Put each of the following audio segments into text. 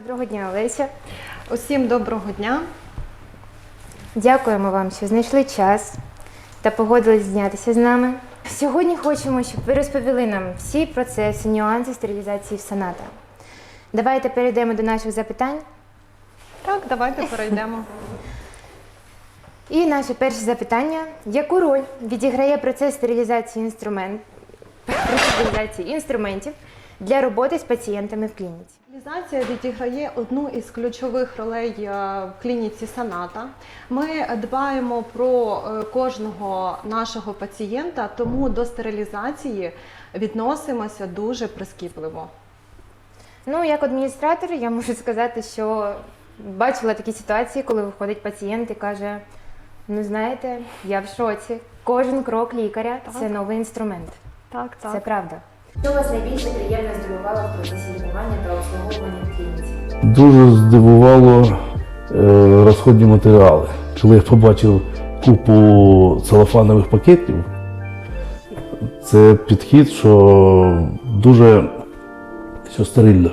Доброго дня, Олеся. Усім доброго дня. Дякуємо вам, що знайшли час та погодились знятися з нами. Сьогодні хочемо, щоб ви розповіли нам всі процеси, нюанси стерилізації в саната. Давайте перейдемо до наших запитань. Так, давайте перейдемо. І наше перше запитання: яку роль відіграє процес стерилізації інструмент стерилізації інструментів для роботи з пацієнтами в клініці? Стерилізація відіграє одну із ключових ролей е, в клініці Саната. Ми дбаємо про е, кожного нашого пацієнта, тому до стерилізації відносимося дуже прискіпливо. Ну, як адміністратор, я можу сказати, що бачила такі ситуації, коли виходить пацієнт і каже: ну знаєте, я в шоці. Кожен крок лікаря це новий інструмент. Так, Це правда. Що вас найбільше приємно здивувало в процесі лікування та обслуговування в клініці? Дуже здивувало е, розходні матеріали. Коли я побачив купу целофанових пакетів, це підхід, що дуже все стерильно.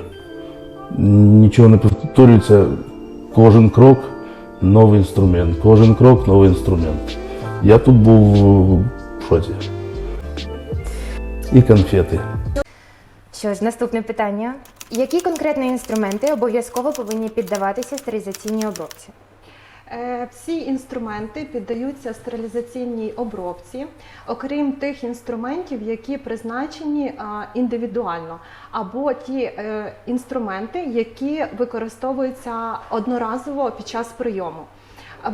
Нічого не повторюється. Кожен крок новий інструмент. Кожен крок новий інструмент. Я тут був в шоці. І конфети. Що ж, наступне питання: які конкретно інструменти обов'язково повинні піддаватися стерилізаційній обробці? Е, Всі інструменти піддаються стерилізаційній обробці, окрім тих інструментів, які призначені індивідуально, або ті е, інструменти, які використовуються одноразово під час прийому.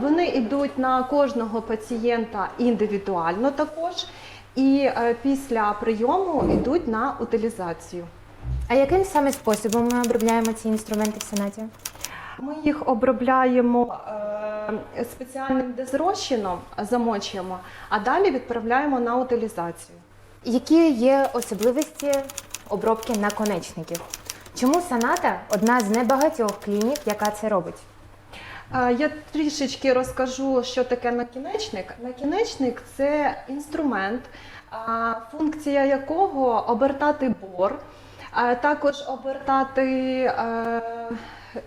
Вони йдуть на кожного пацієнта індивідуально також, і е, після прийому йдуть на утилізацію. А яким саме способом ми обробляємо ці інструменти в санаті? Ми їх обробляємо е, спеціальним дезрозчином, замочуємо, а далі відправляємо на утилізацію. Які є особливості обробки наконечників? Чому саната одна з небагатьох клінік, яка це робить? Я трішечки розкажу, що таке накінечник. Накінечник це інструмент, функція якого обертати бор, також обертати е,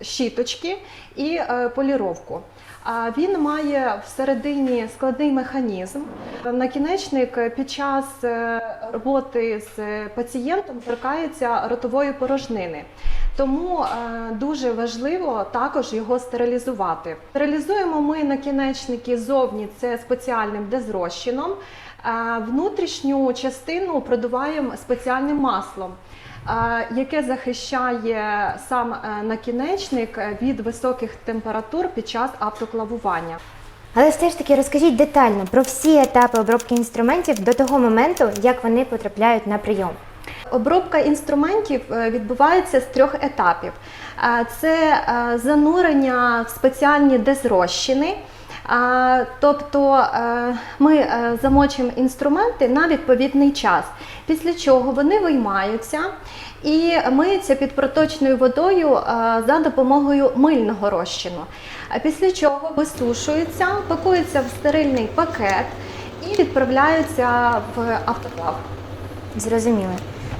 щіточки і е, поліровку. Він має всередині складний механізм. Накінечник під час е, роботи з пацієнтом торкається ротової порожнини. Тому е, дуже важливо також його стерилізувати. Стерилізуємо ми накінечники зовні це спеціальним дезрозчином. Е, Внутрішню частину продуваємо спеціальним маслом, е, яке захищає сам накінечник від високих температур під час автоклавування. Але все ж таки розкажіть детально про всі етапи обробки інструментів до того моменту, як вони потрапляють на прийом. Обробка інструментів е, відбувається з трьох етапів: Е, це е, занурення в спеціальні дезрозчини. Тобто ми замочуємо інструменти на відповідний час, після чого вони виймаються і миються під проточною водою за допомогою мильного розчину. Після чого висушуються, пакуються в стерильний пакет і відправляються в автоклав. Зрозуміли.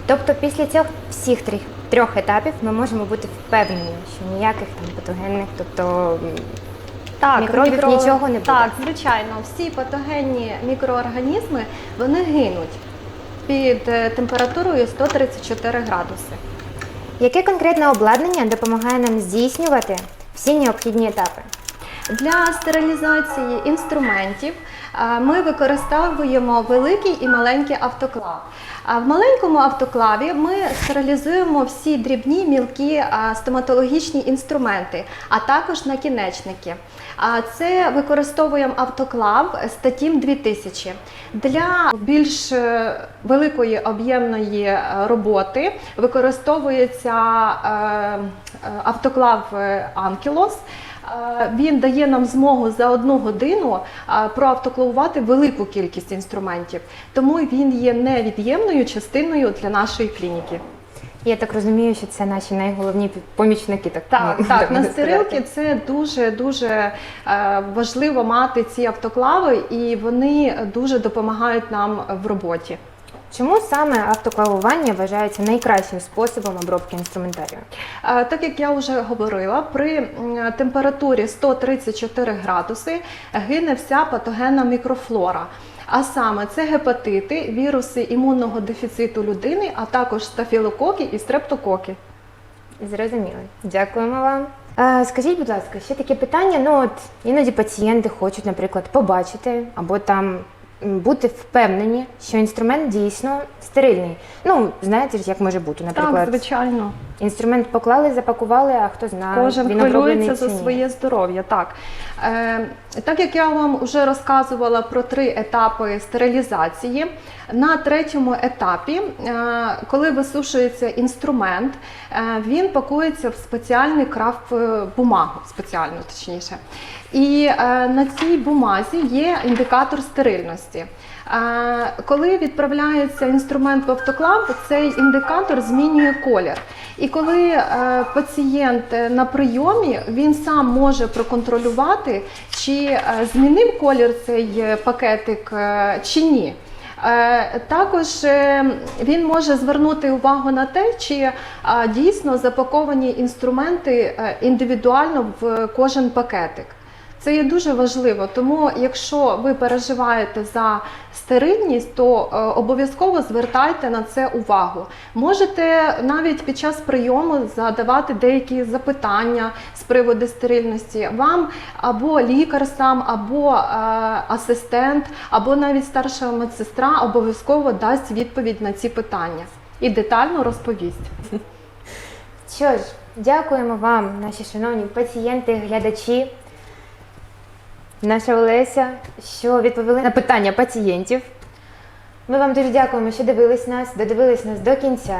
Тобто після цих всіх трьох, трьох етапів ми можемо бути впевнені, що ніяких там патогенних, тобто Так, Мікробів нічого не буде? Так, звичайно, всі патогенні мікроорганізми вони гинуть під е, температурою 134 градуси. яке конкретне обладнання допомагає нам здійснювати всі необхідні етапи? Для стерилізації інструментів е, ми використовуємо великий і маленький автоклав. В маленькому автоклаві ми стерилізуємо всі дрібні мілкі е, стоматологічні інструменти, а також накінечники. Це використовуємо автоклав Статім 2000. Для більш е, великої об'ємної роботи використовується автоклав Анкілос. Він дає нам змогу за одну годину проавтоклавувати велику кількість інструментів, тому він є невід'ємною частиною для нашої клініки. Я так розумію, що це наші найголовніші помічники. Так, Так, ну, так на стирилки це дуже дуже е, важливо мати ці автоклави, і вони дуже допомагають нам в роботі. Чому саме автоклавування вважається найкращим способом обробки інструментарію? Так як я вже говорила, при температурі 134 градуси гине вся патогенна мікрофлора. А саме це гепатити, віруси імунного дефіциту людини, а також стафілококи і стрептококи. Зрозуміло. Дякуємо вам. Скажіть, будь ласка, ще таке питання. Ну от іноді пацієнти хочуть, наприклад, побачити або там бути впевнені, що інструмент дійсно стерильний. Ну, знаєте ж, як може бути, наприклад, Так, звичайно. Інструмент поклали, запакували, а хто знає, Кожен він хвилюється за своє здоров'я. Так. Е, так як я вам вже розказувала про три етапи стерилізації, на третьому етапі, е, коли висушується інструмент, е, він пакується в спеціальний крафт е, бумагу, спеціальну точніше. І е, на цій бумазі є індикатор стерильності. Коли відправляється інструмент в автоклав, цей індикатор змінює колір. І коли е, пацієнт е, на прийомі, він сам може проконтролювати, чи е, змінив колір цей пакетик чи ні. Також він може звернути увагу на те, чи дійсно запаковані інструменти індивідуально в кожен пакетик. Це є дуже важливо, тому якщо ви переживаєте за стерильність, то е, обов'язково звертайте на це увагу. Можете навіть під час прийому задавати деякі запитання з приводу стерильності. Вам або лікар сам, або е, асистент, або навіть старша медсестра обов'язково дасть відповідь на ці питання і детально розповість. Що ж, дякуємо вам, наші шановні пацієнти, глядачі, наша Олеся, що відповіли на питання пацієнтів. Ми вам дуже дякуємо, що дивились нас, додивились нас до кінця.